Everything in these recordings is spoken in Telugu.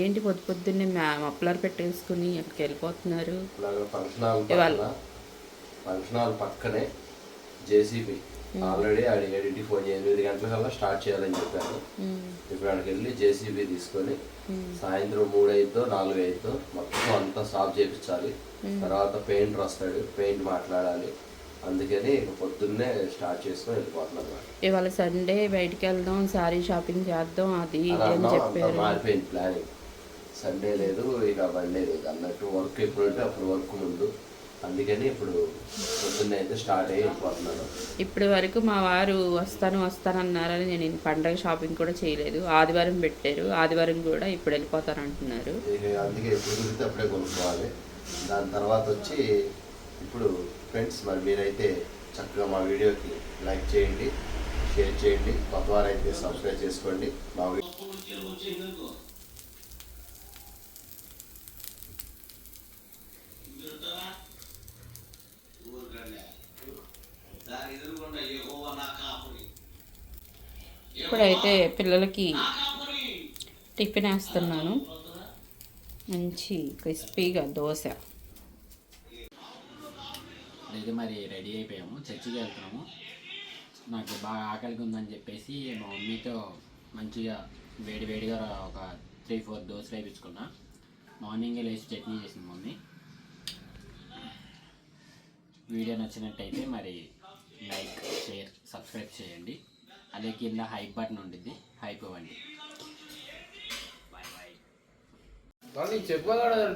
ఏంటి పొద్దు పొద్దున్నే మఫ్లర్ పెట్టేసుకుని ఎక్కడికి వెళ్ళిపోతున్నారు. ఫంక్షన్ హాల్ పక్కన జేసీబీ. ఆల్రెడీ ఆడి ఏడింటికి ఫోన్ ఎనిమిది గంటలకల్లా స్టార్ట్ చేయాలని చెప్పాను ఇప్పుడు ఆడికి వెళ్ళి జేసీబీ తీసుకొని సాయంత్రం మూడు అయిద్దో నాలుగు అయిద్దో మొత్తం అంతా సాఫ్ చేయించాలి తర్వాత పెయింటర్ వస్తాడు పెయింట్ మాట్లాడాలి. అందుకని పొద్దున్నే స్టార్ట్ చేసుకొని వెళ్ళిపోతున్నాను అన్నమాట. ఇవాళ సండే బయటికి వెళ్దాం సారీ షాపింగ్ చేద్దాం అది అని చెప్పారు. మారిపోయింది ప్లానింగ్. సండే లేదు ఇక బండే లేదు. అన్నట్టు వర్క్ ఎప్పుడు ఉంటే అప్పుడు వర్క్ ముందు అందుకని ఇప్పుడు పొద్దున్నే అయితే స్టార్ట్ అయ్యి వెళ్ళిపోతున్నాను. ఇప్పటి వరకు మా వారు వస్తాను వస్తాను అన్నారని నేను పండగ షాపింగ్ కూడా చేయలేదు. ఆదివారం పెట్టారు. ఆదివారం కూడా ఇప్పుడు వెళ్ళిపోతాను అంటున్నారు. అందుకే ఎప్పుడు కుదిరితే అప్పుడే కొనుక్కోవాలి. దాని తర్వాత వచ్చి ఇప్పుడు ఫ్రెండ్స్ మరి మీరైతే చక్కగా మా వీడియోకి లైక్ చేయండి షేర్ చేయండి. కొత్త వారైతే సబ్స్క్రైబ్ చేసుకోండి. మా వీ- ఇప్పుడైతే పిల్లలకి టిఫిన్ వేస్తున్నాను. మంచి క్రిస్పీగా దోశ. ఇది మరి రెడీ అయిపోయాము. చర్చికి వెళ్తున్నాము. నాకు బాగా ఆకలిగా ఉందని చెప్పేసి మా మమ్మీతో మంచిగా వేడి వేడిగా ఒక త్రీ ఫోర్ దోశలు వేయించుకున్నా. మార్నింగే లేచి చట్నీ చేసింది మమ్మీ. వీడియో నచ్చినట్టయితే మరి లైక్ షేర్ సబ్స్క్రైబ్ చేయండి. అదే కింద హైప్ బటన్ ఉంటుంది హైప్ ఇవ్వండి.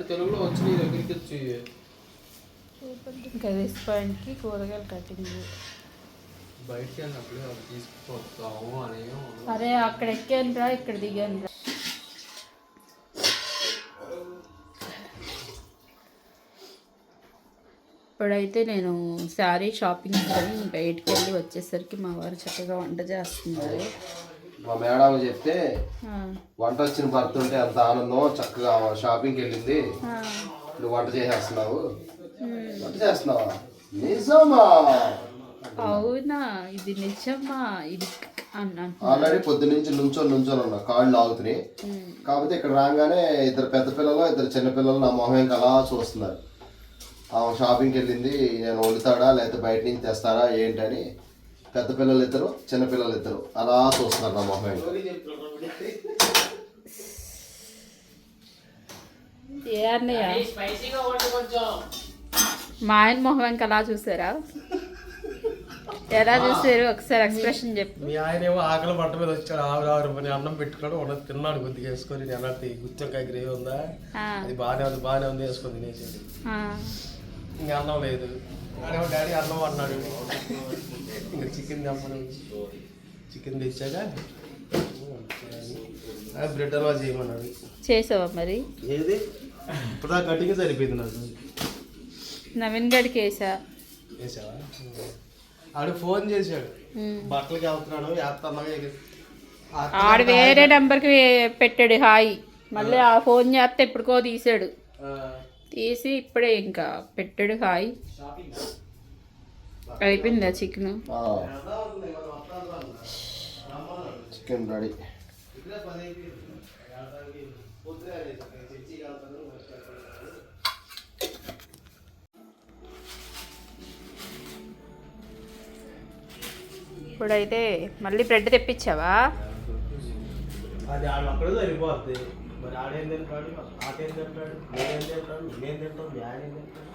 తెలుగులో వచ్చి నీ దగ్గరికి వచ్చి. ఇంకా దిస్ పాయింట్కి కూరగాయలు కట్టింది బయటికి వెళ్ళినప్పుడు అవి తీసుకుపోతాము అని అరే అక్కడ ఎక్కాను రా ఇక్కడ దిగాను ఇప్పుడైతే నేను శారీ షాపింగ్ అని బయటికి వెళ్ళి వచ్చేసరికి మా వారు చక్కగా వంట చేస్తున్నారు. మా మేడం చెప్తే వంట వచ్చిన భర్త ఉంటే అంత ఆనందం చక్కగా షాపింగ్కి వెళ్ళింది. నువ్వు వంట చేసేస్తున్నావు. వంట చేస్తున్నావా? నిజమా? అవునా? ఇది నిజమా? ఇది ఆల్రెడీ పొద్దు నుంచి నుంచొని నుంచొని ఉన్నా కాళ్ళు ఆగుతున్నాయి. కాకపోతే ఇక్కడ రాగానే ఇద్దరు పెద్ద పిల్లలు ఇద్దరు చిన్న పిల్లలు నా మొహం ఇంకా అలా చూస్తున్నారు. ఆమె షాపింగ్కి వెళ్ళింది నేను వండుతాడా? లేకపోతే బయట నుంచి తెస్తారా? ఏంటని? పెద్ద పిల్లలు ఇద్దరు చిన్న పిల్లలు ఇద్దరు అలా చూస్తున్నారు నా మొహం ఇంకా. ఏ అన్నయ్య? మా ఆయన మొహం ఇంకా అలా చూసారా? ఎలా చూసారు? ఒకసారి ఎక్స్ప్రెషన్ చెప్పు. మీ ఆయన ఏమో ఆకలి బట్ట మీద వచ్చాడు ఆవిడ ఆవిడ పని అన్నం పెట్టుకొని ఉన్నది తిన్నాడు కొద్దిగా వేసుకొని నేను అన్నట్టు గుత్తంకాయ గ్రేవీ ఉందా? అది బాగానే ఉంది బాగానే ఉంది వేసుకొని తినేసాడు. ఆ. ఇంకా అన్నం లేదు. అదేమో డాడీ అన్నం అన్నాడు. ఇంకా చికెన్ తెమ్మను. చికెన్ తెచ్చాక ఆ, బ్రెడ్ హల్వా చేయమన్నాడు. చేసావా మరి? ఏది? ఇప్పుడు దాకా కటింగ్ సరిపోయింది నాకు. నవీన్ గడికి వేసా. వేసావా? ఆడు ఫోన్ చేశాడు. బట్టలకి వెళ్తున్నాడు వేస్తున్నావే ఆడు వేరే నెంబర్కి పెట్టాడు హాయ్. మళ్ళీ ఆ. ఫోన్ చేస్తే ఇప్పటికో తీసాడు. తీసి ఇప్పుడే ఇంకా పెట్టాడు హాయ్. అయిపోయిందా చికెన్? Chicken ready. ఇప్పుడైతే మళ్ళీ బ్రెడ్ తెప్పించావా? అది అక్కడే సరిపోద్ది. మరి ఆడేం తింటాడు? ఆటేం తింటాడు? నేనేం తింటాడు నేనేం తింటాడు మీ ఆయన ఏం తింటాడు?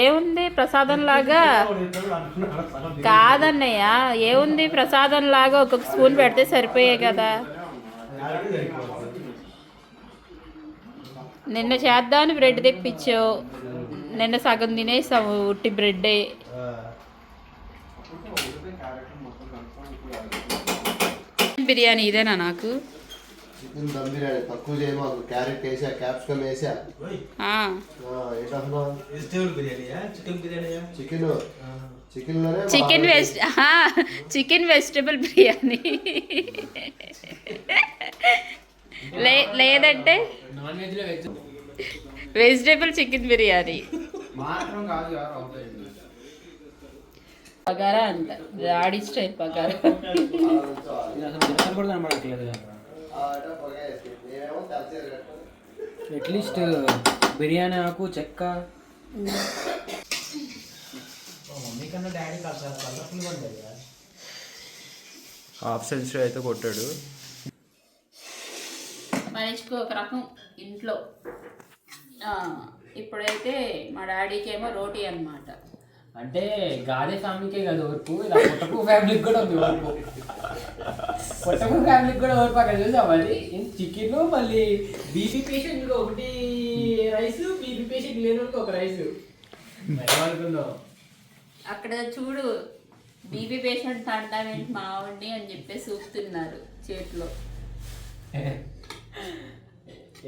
ఏముంది? ప్రసాదం లాగా. కాదన్నయ్య. ఏముంది? ప్రసాదం లాగా ఒక్కొక్క స్పూన్ పెడితే సరిపోయాయి కదా. నిన్న చేద్దామని బ్రెడ్ తెప్పించావు. నిన్న సగం తినేసాము ఉట్టి బ్రెడ్డే. బిర్యానీ ఇదేనా నాకు? చికెన్ దమ్ బిర్యానీ తక్కువ చేయమాకు క్యారెట్ వేసా క్యాప్సికమ్ వేసా. Chicken బిర్యానీయా chicken chicken veg chicken vegetable biryani లే లేదంటే? Vegetable chicken biryani. బగారా అంట rowdy style bagara at least biryani ఆకు చెక్క. మమ్మీ కన్నా డాడీ హాఫ్ సెంచరీ అయితే కొట్టాడు. మనిషికి ఒక రకం ఇంట్లో. ఆ, ఇప్పుడైతే మా డాడీకి ఏమో రోటీ అన్నమాట. అంటే గాదే ఫ్యామిలీకే కదా ఓర్పు. ఇలా పుట్టకు ఫ్యామిలీకి కూడా ఉంది ఓర్పు. పుట్టకు ఫ్యామిలీకి కూడా ఓర్పు అక్కడ చూసాం అది చికెన్ మళ్ళీ బీపీ పేషెంట్ ఒకటి రైస్ బీపీ పేషెంట్ లేని ఒక రైస్. అనుకున్నాం అక్కడ చూడు బీపీ పేషెంట్ అంటావేంటి మావాడిని అని చెప్పేసి ఊపుతున్నారు చేతిలో.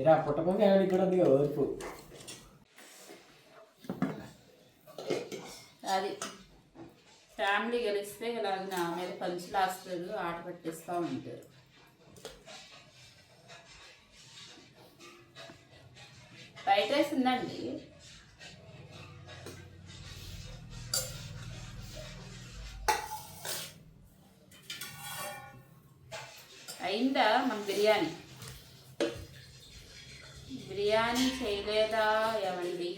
ఇలా పుట్టకు ఫ్యామిలీకి కూడా ఉంది ఓర్పు. అది ఫ్యామిలీ కలిస్తే ఇలాగ నా మీద పంచులాస్తారు ఆట పట్టిస్తూ ఉంటారు ఫ్రైడ్ రైస్ ఉందండి. అయిందా మన బిర్యానీ? బిర్యానీ చేయలేదా ఏమండి?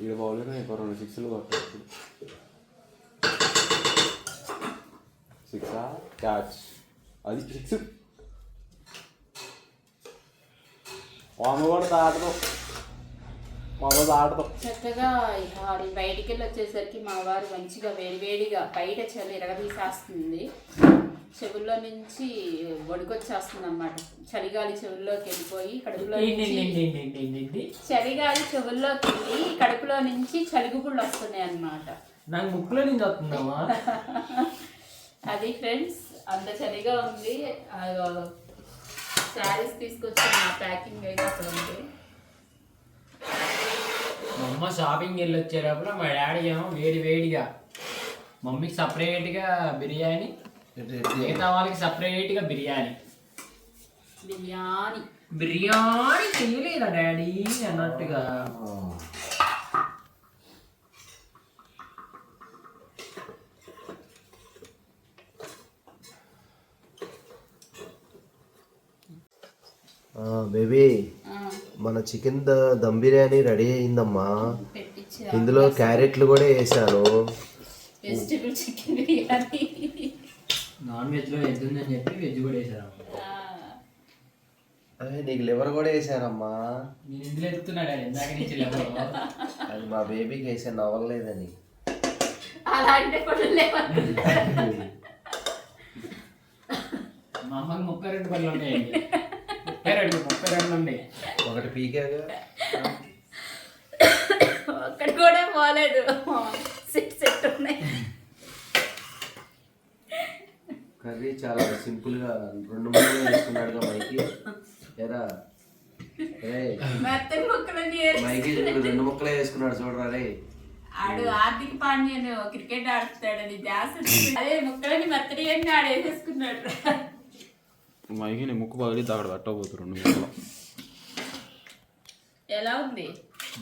ఈడ బౌలర్ ఇంకో రెండు సిక్స్లు కొట్టచ్చు. సిక్సా? క్యాచ్. అది సిక్స్. వామ కూడా తాటతో వంద దాటదు. చక్కగా ఇక బయటికి వెళ్ళి వచ్చేసరికి మా వారు మంచిగా వేడివేడిగా బయట చలి ఎరగదీసేస్తుంది. చెవుల్లో నుంచి వణుకొచ్చేస్తుంది అనమాట చలిగాలి చెవుల్లోకి వెళ్ళిపోయి కడుపులో చలిగాలి చెవుల్లోకి వెళ్ళి కడుపులో నుంచి చలిగుపుళ్ళు వస్తున్నాయి అన్నమాట నాకు ముక్కులో నుంచి వస్తుందమ్మా. అది ఫ్రెండ్స్ అంత చలిగా ఉంది. శారీస్ తీసుకొచ్చి ప్యాకింగ్ అయితే అక్కడ ఉంది. మా అమ్మ షాపింగ్ వెళ్ళి వచ్చేటప్పుడు మా డాడీ ఏమో వేడి వేడిగా మమ్మీకి సపరేట్గా బిర్యానీ మిగతా వాళ్ళకి సపరేట్గా బిర్యానీ. బిర్యానీ. బిర్యానీ చేయలేదా డాడీ అన్నట్టుగా? బేబీ ఆ, మన చికెన్ ద- దమ్ బిర్యానీ రెడీ అయిందమ్మా. ఇందులో క్యారెట్లు కూడా వేసాను. Vegetable chicken biryani. నాన్ వెజ్లో వెజ్ ఉందని చెప్పి వెజ్ కూడా వేసారు ఆ, అయ్య, నీకు లివర్ కూడా వేసానమ్మా నేను ఇందులో ఎత్తుతున్నాడు ఇందాక నుంచి లేవరు. అది మా బేబీకి వేసాను అవ్వలేదని అలా అంటే మా అమ్మకి ముప్పై రెండు పళ్ళు ఉన్నాయండి ముప్పై రెండు ముప్పై రెండు ఉన్నాయి ఒకటి పీకాగా. ఒక్కటి కూడా పోలేదు. సెట్ సెట్ ఉన్నాయి. కర్రీ చాలా సింపుల్గా రెండు మూడు వేసుకున్నాడుగా మైకి. ఎరా మైకి రెండు ముక్కలే వేసుకున్నాడు చూడరా రే. ఆడు ఆర్థిక పాండ్యన్ క్రికెట్ ఆడుతాడని ధ్యాస. అదే ముక్కలని మెత్తడి అని ఆడేసేసుకున్నాడు మైకి నీ ముక్కు పగిలి అక్కడ పెట్టబోతు రెండు ముక్కలు. ఎలా ఉంది?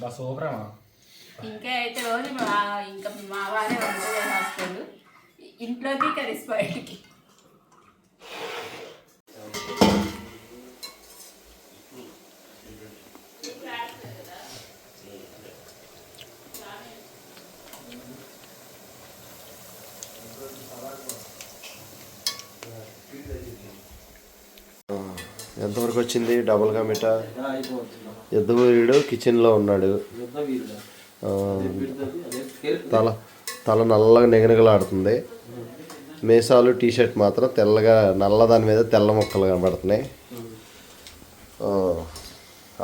బా సూపరమా ఇంకా అయితే రోజు మా ఇంకా మా వారే వంట చేసేస్తాడు. ఇంట్లోకి కలిసి బయటికి ఎంతవరకు వచ్చింది? డబుల్గా మిఠా యుద్ధవీరుడు కిచెన్లో ఉన్నాడు. తల తల నల్లగా నిగనిగలాడుతుంది. మీసాలు టీ షర్ట్ మాత్రం తెల్లగా నల్ల దాని మీద తెల్ల ముక్కలు కనబడుతున్నాయి.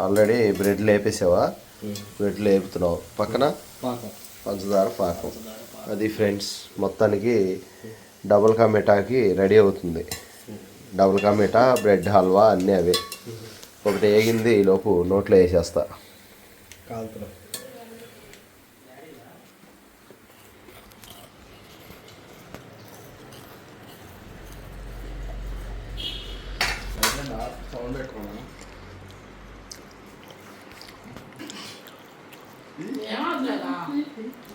ఆల్రెడీ బ్రెడ్ లేపేసావా? బ్రెడ్ లేపుతున్నావు. పక్కన? పంచదార పాకం. అది ఫ్రెండ్స్ మొత్తానికి డబుల్ కా మిఠాకి రెడీ అవుతుంది. డబుల్ కా మిఠా బ్రెడ్ హల్వా అన్నీ అవే. ఒకటి ఏగింది ఈ లోపు నోట్లో వేసేస్తా.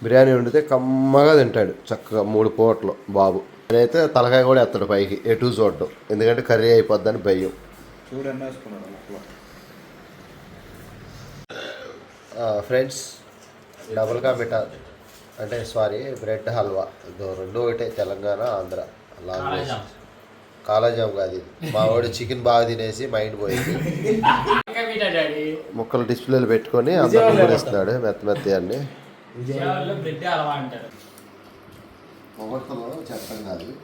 బిర్యానీ వండితే కమ్మగా తింటాడు. చక్కగా మూడు పూటలు బాబు. నేనైతే తలకాయ కూడా ఎత్తాడు పైకి ఎటు చూడడం ఎందుకంటే కర్రీ అయిపోద్దని భయం. ఫ్రెండ్స్ డబుల్ కా మిఠా అంటే సారీ బ్రెడ్ హల్వా. ఇదో రెండు ఒకటే తెలంగాణ ఆంధ్ర. లాంగ్వేజ్. కాలాజామ్ కాదు ఇది. మా వాడు చికెన్ బాగా తినేసి మైండ్ పోయింది. ముక్కలు డిస్ప్లేలు పెట్టుకొని అందరూ ఇస్తున్నాడు మెత్త మెత్త అన్ని. పొగడ్తలో చెప్పడం కాదు.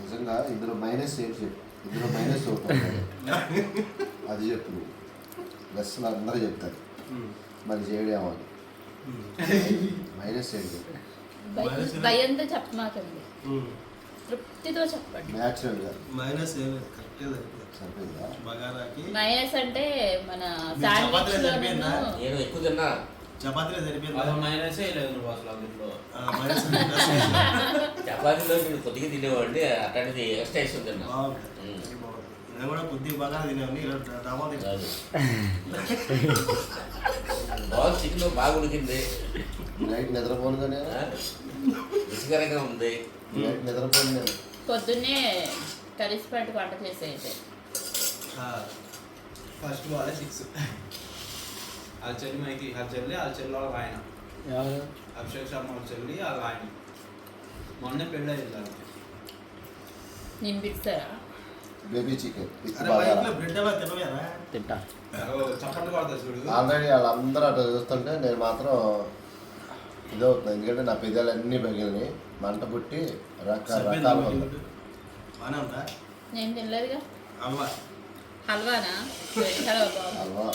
నిజంగా ఇందులో మైనస్ ఏం చెప్పు? ఇందులో మైనస్. అది చెప్పు నువ్వు. ప్లస్లు అందరూ చెప్తారు. మరి చేయడేమో అది మైనస్ ఏంటి భయం- భయంతో చెప్పమాకండి తృప్తితో చెప్పండి. న్యాచురల్గా మైనస్ అంటే మన శాండ్విచ్? నేను ఎక్కువ తిన్నా. చపాతీలే సరిపోయింది? మైనసే లేదు అసలు అందులో. మైనస్. చపాతీలో కొద్దిగా తినేవాడిని అట్లాంటిది ఎక్స్ట్రా వేసుకుని తిన్నా. నేను కూడా కొద్దిగా బగారా తినేవాడిని ఇలా డబా తిన్నా. కాదు బాగా చికెన్ బాగా ఉడికింది. నైట్ నిద్రపోను కానీ ఆ? రుచికరంగా ఉంది. నైట్ నిద్రపోను నేను పొద్దున్నే కలిసిపెట్టి వంట చేసేది. ఫస్ట్ బాల్ సిక్స్ వాళ్ళ చెల్లి మైకి వాళ్ళ చెల్లి వాళ్ళ చెల్లి వాళ్ళ ఆయన. ఎవరు? అభిషేక్ శర్మ వాళ్ళ చెల్లి వాళ్ళ ఆయన. మొన్న పెళ్ళి అయింది పిలుస్తారా? Baby chicken. తింటా. చప్పట్లు కొడతా చూడు. ఆల్రెడీ వాళ్ళందరూ అట్లా చూస్తుంటే నేను మాత్రం ఇదవుతుంది ఎందుకంటే నా పెదాలు అన్నీ పగిలినాయి. మంట పుట్టి రకరకాల నేను తినలేదుగా. అవ్వ హల్వానా? హలో బాబు. అల్వా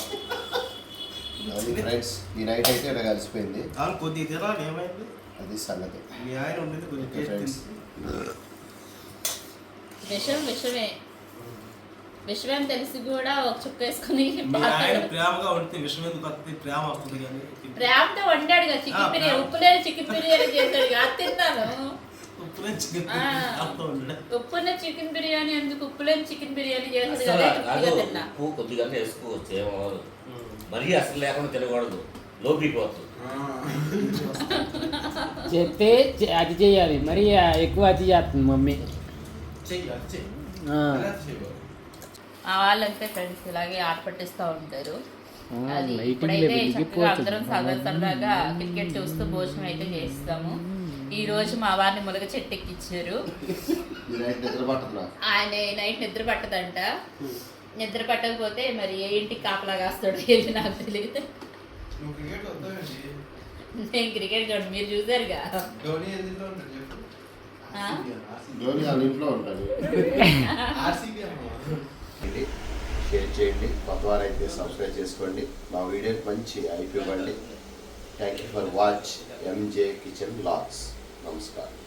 అది ఫ్రెండ్స్ ఈ నైట్ అయితే ఇక్కడ కలిసిపోయింది. కొద్దిగా తినాలి ఏమైంది? అది సంగతి. మీ ఆయన ఉండేది ఓకే ఫ్రెండ్స్. విషం విషమే విషమేం తెలిసి కూడా ఒక చుక్క వేసుకుని ప్రేమగా ఉంటే విషయం ఎందుకు వస్తుంది? ప్రేమ వస్తుంది కానీ ప్రేమతో వండాడు కదా చికెన్ బిర్యానీ. ఉప్పు లేని చికెన్ బిర్యానీ చేశాడు అది తిన్నాను. ఉప్పున్న చికెన్ బిర్యానీ ఎందుకు? ఉప్పు లేని చికెన్ బిర్యానీ చేశాడు కదా కొద్దిగా వేసుకోవచ్చు ఏమవ్వదు మరీ అసలు లేకుండా తినకూడదు. లోపిపోతుంది చెప్తే చె- అది చేయాలి. మరి ఎక్కువ అది చేస్తుంది మమ్మీ. వాళ్ళంతే ఫ్రెండ్స్ ఇలాగే ఆట పట్టిస్తూ ఉంటారు. అది లైటింగ్ ఇప్పుడైతే చక్కగా. అందరం సరదా సరదాగా క్రికెట్ చూస్తూ భోజనం అయితే చేస్తాము. ఈ రోజు మా వారిని ములగ చెట్టు ఎక్కిచ్చారు ఆయన నైట్ నిద్ర పట్టదంట. నిద్ర పట్టకపోతే మరి ఏ ఇంటికి కాపలా కాస్తాడు ఏంటి నాకు తెలియదు. నువ్వు క్రికెట్ వద్దామండి నేను క్రికెట్ చూడండి మీరు చూసారుగా. ధోని వాళ్ళ ఇంట్లో ఉంటాడు షేర్ చేయండి కొత్త వారు అయితే సబ్స్క్రైబ్ చేసుకోండి. మా వీడియోకి మంచి ఇవ్వండి. Thank you for watch MJ kitchen blogs నమస్కారం.